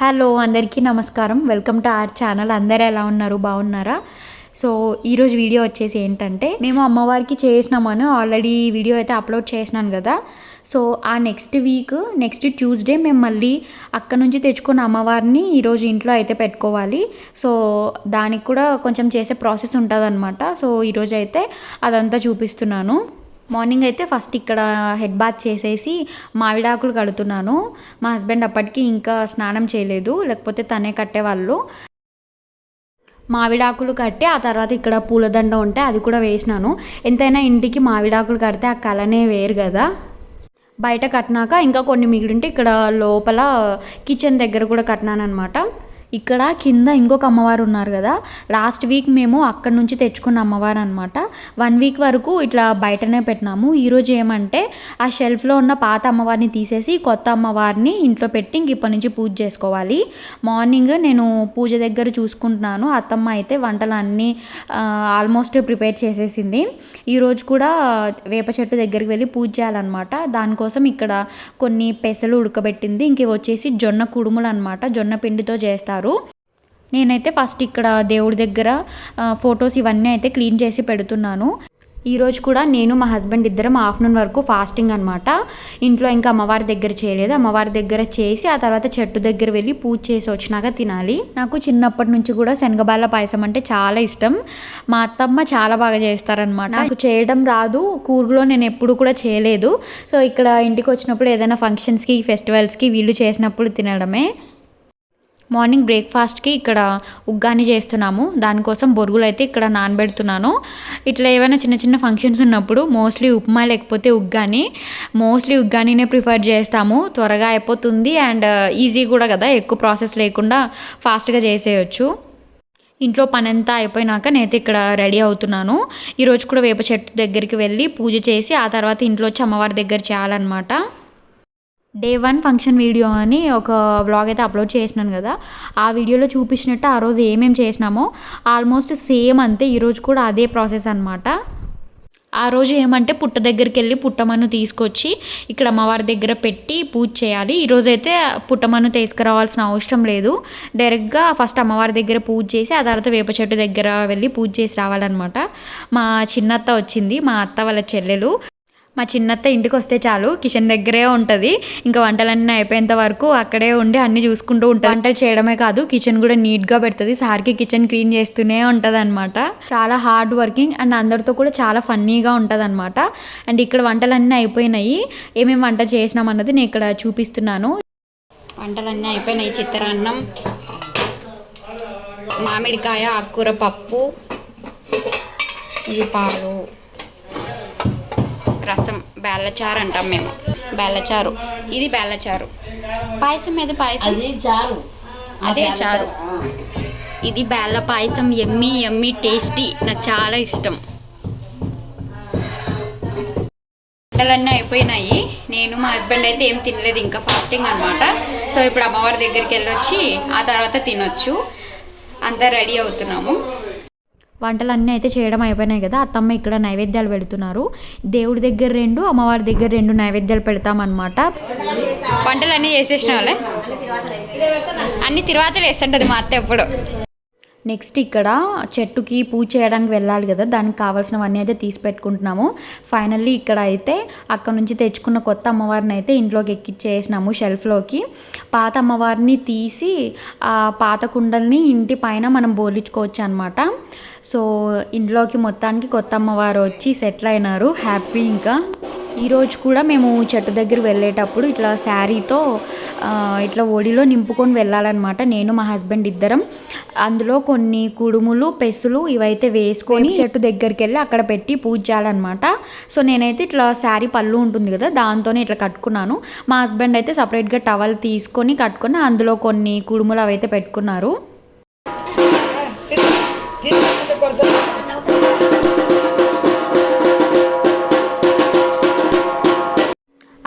Hello అందరికీ నమస్కారం. Welcome to our channel. అందరూ ఎలా ఉన్నారు? బాగున్నారా? సో ఈరోజు వీడియో వచ్చేసి ఏంటంటే మేము అమ్మవారికి చేసినామని ఆల్రెడీ వీడియో అయితే అప్లోడ్ చేసినాను కదా. సో ఆ నెక్స్ట్ వీక్ నెక్స్ట్ ట్యూస్డే మేము మళ్ళీ అక్కడ నుంచి తెచ్చుకున్న అమ్మవారిని ఈరోజు ఇంట్లో అయితే పెట్టుకోవాలి. సో దానికి కూడా కొంచెం చేసే ప్రాసెస్ ఉంటుందన్నమాట. సో ఈరోజు అయితే అదంతా చూపిస్తున్నాను. మార్నింగ్ అయితే ఫస్ట్ ఇక్కడ హెడ్ బాత్ చేసేసి మామిడాకులు కడుతున్నాను. మా హస్బెండ్ అప్పటికి ఇంకా స్నానం చేయలేదు లేకపోతే తనే కట్టేవాళ్ళు. మామిడాకులు కట్టి ఆ తర్వాత ఇక్కడ పూలదండ ఉంటే అది కూడా వేసినాను. ఎంతైనా ఇంటికి మామిడాకులు కడితే ఆ కలనే వేరు కదా. బయట కట్టినాక ఇంకా కొన్ని మిగిలింటే ఇక్కడ లోపల కిచెన్ దగ్గర కూడా కట్టినాను అనమాట ఇక్కడ కింద ఇంకొక అమ్మవారు ఉన్నారు కదా. లాస్ట్ వీక్ మేము అక్కడ నుంచి తెచ్చుకున్న అమ్మవారు అనమాట వన్ వీక్ వరకు ఇట్లా బయటనే పెట్టినాము. ఈరోజు ఏమంటే ఆ షెల్ఫ్లో ఉన్న పాత అమ్మవారిని తీసేసి కొత్త అమ్మవారిని ఇంట్లో పెట్టి ఇంక ఇప్పటి నుంచి పూజ చేసుకోవాలి. మార్నింగ్ నేను పూజ దగ్గర చూసుకుంటున్నాను. అత్తమ్మ అయితే వంటలు అన్నీ ఆల్మోస్ట్ ప్రిపేర్ చేసేసింది. ఈరోజు కూడా వేప చెట్టు దగ్గరికి వెళ్ళి పూజ చేయాలన్నమాట. దానికోసం ఇక్కడ కొన్ని పెసలు ఉడకబెట్టింది. ఇంక వచ్చేసి జొన్న కుడుములు అనమాట జొన్న పిండితో చేస్తారు. చేస్తారు నేనైతే ఫస్ట్ ఇక్కడ దేవుడి దగ్గర ఫొటోస్ ఇవన్నీ అయితే క్లీన్ చేసి పెడుతున్నాను. ఈరోజు కూడా నేను మా హస్బెండ్ ఇద్దరం ఆఫ్టర్నూన్ వరకు ఫాస్టింగ్ అనమాట ఇంట్లో ఇంకా అమ్మవారి దగ్గర చేయలేదు. అమ్మవారి దగ్గర చేసి ఆ తర్వాత చెట్టు దగ్గర వెళ్ళి పూజ చేసి వచ్చినాక తినాలి. నాకు చిన్నప్పటి నుంచి కూడా శనగబాల పాయసం అంటే చాలా ఇష్టం. మా అత్తమ్మ చాలా బాగా చేస్తారనమాట నాకు చేయడం రాదు. కూరలో నేను ఎప్పుడు కూడా చేయలేదు. సో ఇక్కడ ఇంటికి వచ్చినప్పుడు ఏదైనా ఫంక్షన్స్కి ఫెస్టివల్స్కి వీళ్ళు చేసినప్పుడు తినడమే. మార్నింగ్ బ్రేక్ఫాస్ట్కి ఇక్కడ ఉగ్గాని చేస్తున్నాము. దానికోసం బొరుగులు అయితే ఇక్కడ నానబెడుతున్నాను. ఇట్లా ఏమైనా చిన్న చిన్న ఫంక్షన్స్ ఉన్నప్పుడు మోస్ట్లీ ఉప్మా లేకపోతే ఉగ్గాని మోస్ట్లీ ఉగ్గానినే ప్రిఫర్ చేస్తాము. త్వరగా అయిపోతుంది అండ్ ఈజీ కూడా కదా ఎక్కువ ప్రాసెస్ లేకుండా ఫాస్ట్గా చేసేయచ్చు. ఇంట్లో పని అంతా అయిపోయినాక నేనైతే ఇక్కడ రెడీ అవుతున్నాను. ఈరోజు కూడా వేప చెట్టు దగ్గరికి వెళ్ళి పూజ చేసి ఆ తర్వాత ఇంట్లో వచ్చి అమ్మవారి దగ్గర చేయాలన్నమాట. డే వన్ ఫంక్షన్ వీడియో అని ఒక వ్లాగ్ అయితే అప్లోడ్ చేసినాను కదా. ఆ వీడియోలో చూపించినట్టు ఆ రోజు ఏమేమి చేసినామో ఆల్మోస్ట్ సేమ్ అంతే ఈరోజు కూడా అదే ప్రాసెస్ అనమాట ఆ రోజు ఏమంటే పుట్ట దగ్గరికి వెళ్ళి పుట్టమన్ను తీసుకొచ్చి ఇక్కడ అమ్మవారి దగ్గర పెట్టి పూజ చేయాలి. ఈరోజైతే పుట్టమన్ను తీసుకురావాల్సిన అవసరం లేదు. డైరెక్ట్గా ఫస్ట్ అమ్మవారి దగ్గర పూజ చేసి ఆ తర్వాత వేప చెట్టు దగ్గర వెళ్ళి పూజ చేసి రావాలన్నమాట. మా చిన్నత్త వచ్చింది మా అత్త వాళ్ళ చెల్లెలు. మా చిన్నత్త ఇంటికి వస్తే చాలు కిచెన్ దగ్గరే ఉంటుంది. ఇంకా వంటలన్నీ అయిపోయేంత వరకు అక్కడే ఉండి అన్నీ చూసుకుంటూ ఉంటుంది. వంటలు చేయడమే కాదు కిచెన్ కూడా నీట్గా పెడుతుంది. సార్కి కిచెన్ క్లీన్ చేస్తూనే ఉంటుంది అనమాట చాలా హార్డ్ వర్కింగ్ అండ్ అందరితో కూడా చాలా ఫన్నీగా ఉంటుంది అనమాట అండ్ ఇక్కడ వంటలన్నీ అయిపోయినాయి. ఏమేమి వంట చేసినాం అన్నది నేను ఇక్కడ చూపిస్తున్నాను. వంటలన్నీ అయిపోయినాయి. చిత్రాన్నం మామిడికాయ ఆకుకూర పప్పు ఇది పాలు రసం బేళ్ళచారు అంటాం మేము. బేళ్ళచారు ఇది బేళ్ళచారు పాయసం ఏది పాయసం? చారు. అదే చారు. ఇది బేళ్ళ పాయసం ఎమ్మి ఎమ్మి టేస్టీ. నాకు చాలా ఇష్టం. వంటలన్నీ అయిపోయినాయి. నేను మా హస్బెండ్ అయితే ఏం తినలేదు ఇంకా ఫాస్టింగ్ అనమాట సో ఇప్పుడు అమ్మవారి దగ్గరికి వెళ్ళొచ్చి ఆ తర్వాత తినొచ్చు. అంతా రెడీ అవుతున్నాము. వంటలన్నీ అయితే చేయడం అయిపోయినాయి కదా. అత్తమ్మ ఇక్కడ నైవేద్యాలు పెడుతున్నారు. దేవుడి దగ్గర రెండు అమ్మవారి దగ్గర రెండు నైవేద్యాలు పెడతామన్నమాట. వంటలన్నీ చేసేసిన వాళ్ళే అన్ని తిరువాతలు వేస్తుంటుంది మా అత్త ఎప్పుడు. నెక్స్ట్ ఇక్కడ చెట్టుకి పూజ చేయడానికి వెళ్ళాలి కదా దానికి కావాల్సినవన్నీ అయితే తీసి పెట్టుకుంటున్నాము. ఫైనల్లీ ఇక్కడ అయితే అక్కడ నుంచి తెచ్చుకున్న కొత్త అమ్మవారిని అయితే ఇంట్లోకి ఎక్కిచ్చేసినాము షెల్ఫ్లోకి పాత అమ్మవారిని తీసి ఆ పాత కుండల్ని ఇంటి పైన మనం బోలించుకోవచ్చు అనమాట సో ఇంట్లోకి మొత్తానికి కొత్త అమ్మవారు వచ్చి సెటిల్ అయినారు. హ్యాపీ ఇంకా. ఈరోజు కూడా మేము చెట్టు దగ్గర వెళ్ళేటప్పుడు ఇట్లా శారీతో ఇట్లా ఒడిలో నింపుకొని వెళ్ళాలన్నమాట. నేను మా హస్బెండ్ ఇద్దరం. అందులో కొన్ని కుడుములు పెసులు ఇవైతే వేసుకొని చెట్టు దగ్గరికి వెళ్ళి అక్కడ పెట్టి పూజ చేయాలన్నమాట. సో నేనైతే ఇట్లా శారీ పళ్ళు ఉంటుంది కదా దాంతోనే ఇట్లా కట్టుకున్నాను. మా హస్బెండ్ అయితే సపరేట్గా టవల్ తీసుకొని కట్టుకొని అందులో కొన్ని కుడుములు అవైతే పెట్టుకున్నారు.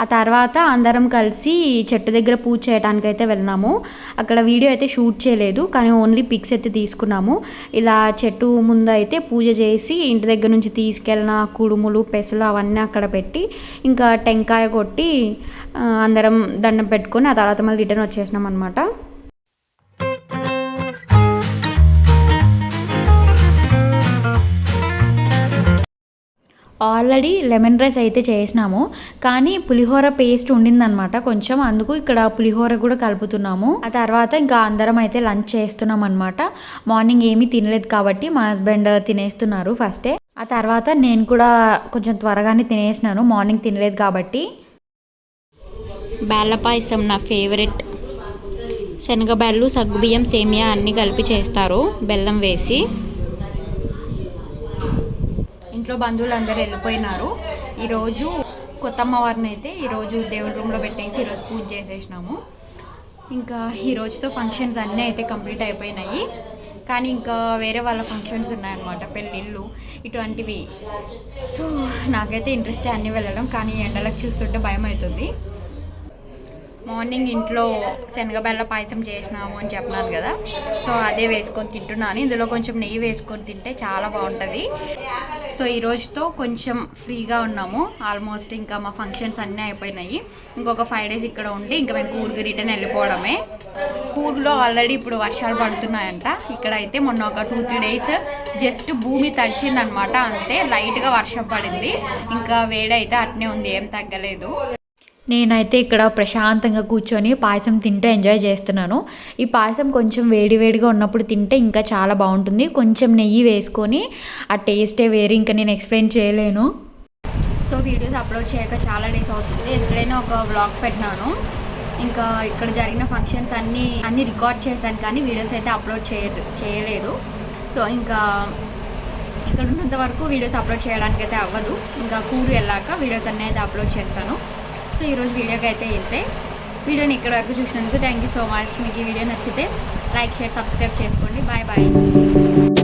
ఆ తర్వాత అందరం కలిసి చెట్టు దగ్గర పూజ చేయడానికి అయితే వెళ్ళినాము. అక్కడ వీడియో అయితే షూట్ చేయలేదు కానీ ఓన్లీ పిక్స్ అయితే తీసుకున్నాము. ఇలా చెట్టు ముందు అయితే పూజ చేసి ఇంటి దగ్గర నుంచి తీసుకెళ్ళిన కుడుములు పెసలు అవన్నీ అక్కడ పెట్టి ఇంకా టెంకాయ కొట్టి అందరం దండం పెట్టుకొని ఆ తర్వాత మళ్ళీ రిటర్న్ వచ్చేసినాం అనమాట ఆల్రెడీ లెమన్ రైస్ అయితే చేసినాము కానీ పులిహోర పేస్ట్ ఉండిందనమాట కొంచెం అందుకు ఇక్కడ పులిహోర కూడా కలుపుతున్నాము. ఆ తర్వాత ఇంకా అందరం అయితే లంచ్ చేస్తున్నాం అనమాట మార్నింగ్ ఏమీ తినలేదు కాబట్టి మా హస్బెండ్ తినేస్తున్నారు ఫస్టే. ఆ తర్వాత నేను కూడా కొంచెం త్వరగానే తినేసినాను మార్నింగ్ తినలేదు కాబట్టి. బేళ్ళ పాయసం నా ఫేవరెట్. శనగబెల్లు సగ్గుబియ్యం సేమియా అన్నీ కలిపి చేస్తారు బెల్లం వేసి. ఇంట్లో బంధువులు అందరూ వెళ్ళిపోయినారు. ఈరోజు కొత్తమ్మ వారిని అయితే ఈరోజు దేవుడి రూమ్లో పెట్టేసి ఈరోజు పూజ చేసేసినాము. ఇంకా ఈ రోజుతో ఫంక్షన్స్ అన్నీ అయితే కంప్లీట్ అయిపోయినాయి. కానీ ఇంకా వేరే వాళ్ళ ఫంక్షన్స్ ఉన్నాయన్నమాట పెళ్ళిళ్ళు ఇటువంటివి. సో నాకైతే ఇంట్రెస్ట్ అన్నీ వెళ్ళడం కానీ ఎండలకు చూస్తుంటే భయం అవుతుంది. మార్నింగ్ ఇంట్లో శనగబెల్ల పాయసం చేసినాము అని చెప్పినాను కదా. సో అదే వేసుకొని తింటున్నాను. ఇందులో కొంచెం నెయ్యి వేసుకొని తింటే చాలా బాగుంటుంది. సో ఈ రోజుతో కొంచెం ఫ్రీగా ఉన్నాము. ఆల్మోస్ట్ ఇంకా మా ఫంక్షన్స్ అన్నీ అయిపోయినాయి. ఇంకొక ఫైవ్ డేస్ ఇక్కడ ఉండి ఇంకా మేము కూర్గు రిటర్న్ వెళ్ళిపోవడమే. కూర్లో ఆల్రెడీ ఇప్పుడు వర్షాలు పడుతున్నాయంట. ఇక్కడ అయితే మొన్న ఒక టూ త్రీ డేస్ జస్ట్ భూమి తడిచిందనమాట. అంతే లైట్గా వర్షం పడింది. ఇంకా వేడైతే అట్నే ఉంది ఏం తగ్గలేదు. నేనైతే ఇక్కడ ప్రశాంతంగా కూర్చొని పాయసం తింటూ ఎంజాయ్ చేస్తున్నాను. ఈ పాయసం కొంచెం వేడి వేడిగా ఉన్నప్పుడు తింటే ఇంకా చాలా బాగుంటుంది. కొంచెం నెయ్యి వేసుకొని ఆ టేస్టే వేరే. ఇంకా నేను ఎక్స్ప్లెయిన్ చేయలేను. సో వీడియోస్ అప్లోడ్ చేయక చాలా డేస్ అవుతుంది. ఎక్కడైనా ఒక వ్లాగ్ పెట్టినాను. ఇంకా ఇక్కడ జరిగిన ఫంక్షన్స్ అన్నీ అన్నీ రికార్డ్ చేశాను కానీ వీడియోస్ అయితే అప్లోడ్ చేయదు చేయలేదు. సో ఇంకా ఇక్కడ ఉన్నంత వరకు వీడియోస్ అప్లోడ్ చేయడానికి అయితే అవ్వదు. ఇంకా కూరు వెళ్ళాక వీడియోస్ అన్నీ అయితే అప్లోడ్ చేస్తాను. సో ఈరోజు వీడియోకి అయితే వెళ్తే వీడియోని ఇక్కడ వరకు చూసినందుకు థ్యాంక్ యూ సో మచ్ మీకు ఈ వీడియో నచ్చితే లైక్ షేర్ సబ్స్క్రైబ్ చేసుకోండి. Bye bye